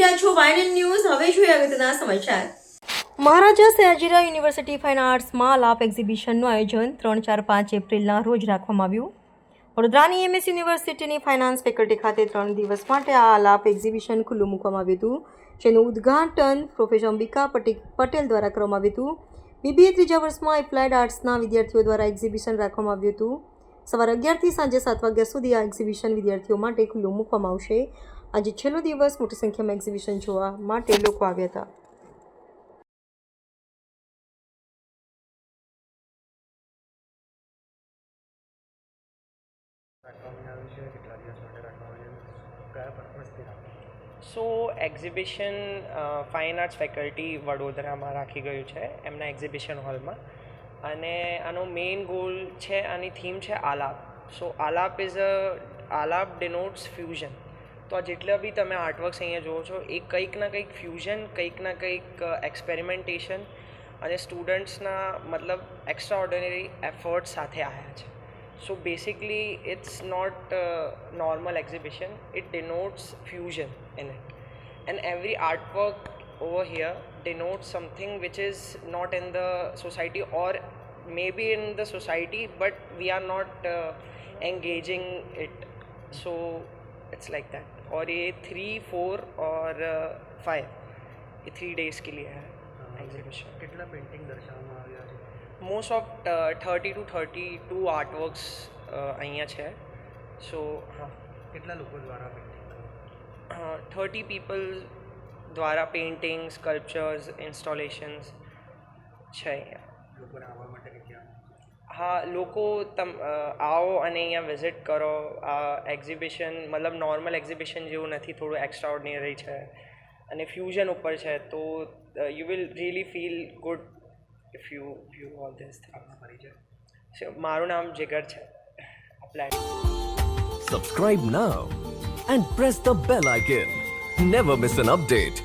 રહ્યા છો વાયનલ ન્યૂઝ. હવે જોઈએ અગત્યના સમાચાર. મહારાજા સયાજીરાવ યુનિવર્સિટી ફાઇન આર્ટ્સમાં લાભ એક્ઝિબિશનનું આયોજન ત્રણ ચાર પાંચ એપ્રિલના રોજ રાખવામાં આવ્યું. વડોદરાની એમએસ યુનિવર્સિટીની ફાઇનાન્સ ફેકલ્ટી ખાતે ત્રણ દિવસ માટે આ લાભ એક્ઝિબિશન ખુલ્લું મૂકવામાં આવ્યું હતું, જેનું ઉદ્ઘાટન પ્રોફેસર અંબિકા પટેલ દ્વારા કરવામાં આવ્યું હતું. બીબીએ ત્રીજા વર્ષમાં એપ્લાઇડ આર્ટ્સના વિદ્યાર્થીઓ દ્વારા એક્ઝિબિશન રાખવામાં આવ્યું હતું. સવારે અગિયારથી સાંજે સાત વાગ્યા સુધી આ એક્ઝિબિશન વિદ્યાર્થીઓ માટે ખુલ્લું મૂકવામાં આવશે. આજે છેલ્લો દિવસ મોટી સંખ્યામાં એક્ઝિબિશન જોવા માટે લોકો આવ્યા હતા. So exhibition fine arts faculty વડોદરામાં રાખી ગયું છે, એમના એક્ઝિબિશન હોલમાં અને આનો મેઇન ગોલ છે, આની થીમ છે આલાપ. સો Alap is a Alap ડિનોટ્સ fusion તો આ જેટલા બી તમે આર્ટવર્ક્સ અહીંયા જુઓ છો એ કંઈક ના કંઈક ફ્યુઝન કંઈક ના કંઈક એક્સપેરિમેન્ટેશન અને સ્ટુડન્ટ્સના મતલબ એક્સ્ટ્રા ઓર્ડિનરી એફર્ટ સાથે આવ્યા છે basically, it's not a normal exhibition. It denotes fusion in it, and every artwork over here denotes something which is not in the society or maybe in the society, but we are not uh, engaging it. So it's like that. और ये three four और five ये three days के लिए है exhibition કેટલા painting દર્શાવવામાં આવ્યા છે most of thirty two thirty two artworks અહીંયા છે સો હા કેટલા લોકો દ્વારા પેઇન્ટિંગ થર્ટી પીપલ દ્વારા પેઇન્ટિંગ સ્કલ્પચર્સ ઇન્સ્ટોલેશન્સ છે અહીંયા લોકોને આવવા માટે ક્યાં હા લોકો તમ આવો અને અહીંયા વિઝિટ કરો. આ એક્ઝિબિશન મતલબ નોર્મલ એક્ઝિબિશન જેવું નથી થોડું એક્સ્ટ્રા ઓર્ડિનરી છે. અને ફ્યુઝન ઉપર છે તો you will really feel good if you you all this આપનો પરિચય. મારું નામ જીગર છે. Plate subscribe now and press the bell icon. Never miss an update.